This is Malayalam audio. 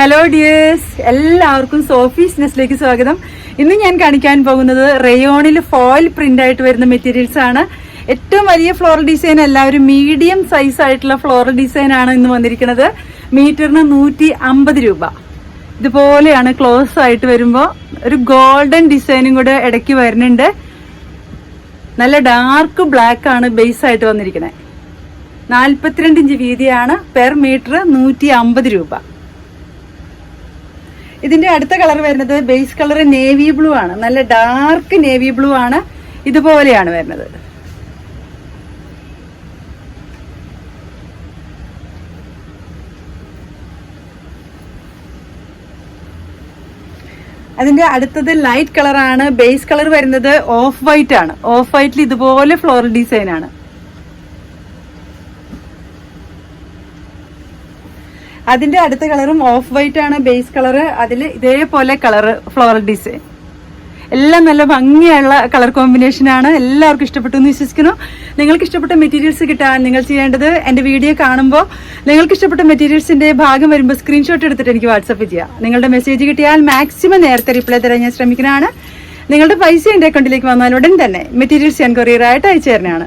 ഹലോ ഡിയേഴ്സ് എല്ലാവർക്കും സോഫീസ് നെസ്റ്റിലേക്ക് സ്വാഗതം. ഇന്ന് ഞാൻ കാണിക്കാൻ പോകുന്നത് റയോണിൽ ഫോയിൽ പ്രിന്റ് ആയിട്ട് വരുന്ന മെറ്റീരിയൽസ് ആണ്. ഏറ്റവും വലിയ ഫ്ലോറൽ ഡിസൈൻ എല്ലാവരും മീഡിയം സൈസ് ആയിട്ടുള്ള ഫ്ലോറൽ ഡിസൈൻ ആണ് ഇന്ന് വന്നിരിക്കുന്നത്. മീറ്ററിന് നൂറ്റി അമ്പത് രൂപ. ഇതുപോലെയാണ് ക്ലോസ് ആയിട്ട് വരുമ്പോൾ ഒരു ഗോൾഡൻ ഡിസൈനും കൂടെ ഇടയ്ക്ക് വരുന്നുണ്ട്. നല്ല ഡാർക്ക് ബ്ലാക്ക് ആണ് ബേസ് ആയിട്ട് വന്നിരിക്കുന്നത്. നാൽപ്പത്തിരണ്ട് ഇഞ്ച് വീതിയാണ് പെർ മീറ്റർ നൂറ്റി രൂപ. ഇതിന്റെ അടുത്ത കളർ വരുന്നത് ബേസ് കളർ നേവി ബ്ലൂ ആണ്. നല്ല ഡാർക്ക് നേവി ബ്ലൂ ആണ് ഇതുപോലെയാണ് വരുന്നത്. അതിന്റെ അടുത്തത് ലൈറ്റ് കളറാണ്. ബേസ് കളർ വരുന്നത് ഓഫ് വൈറ്റ് ആണ്. ഓഫ് വൈറ്റിൽ ഇതുപോലെ ഫ്ലോറൽ ഡിസൈൻ ആണ്. അതിന്റെ അടുത്ത കളറും ഓഫ് വൈറ്റ് ആണ് ബേസ് കളർ. അതിൽ ഇതേപോലെ കളറ് ഫ്ലോറൽ ഡിസൈൻ എല്ലാം നല്ല ഭംഗിയുള്ള കളർ കോമ്പിനേഷൻ ആണ്. എല്ലാവർക്കും ഇഷ്ടപ്പെട്ടു എന്ന് വിശ്വസിക്കുന്നു. നിങ്ങൾക്ക് ഇഷ്ടപ്പെട്ട മെറ്റീരിയൽസ് കിട്ടാൻ നിങ്ങൾ ചെയ്യേണ്ടത് എന്റെ വീഡിയോ കാണുമ്പോൾ നിങ്ങൾക്ക് ഇഷ്ടപ്പെട്ട മെറ്റീരിയൽസിന്റെ ഭാഗം വരുമ്പോൾ സ്ക്രീൻഷോട്ട് എടുത്തിട്ട് എനിക്ക് വാട്സപ്പ് ചെയ്യാം. നിങ്ങളുടെ മെസ്സേജ് കിട്ടിയാൽ മാക്സിമം നേരത്തെ റിപ്ലൈ തരാൻ ഞാൻ ശ്രമിക്കുന്നതാണ്. നിങ്ങളുടെ പൈസ എന്റെ അക്കൗണ്ടിലേക്ക് വന്നാൽ ഉടൻ തന്നെ മെറ്റീരിയൽസ് ഞാൻ കൊറിയറായിട്ട് അയച്ചു തരുന്നതാണ്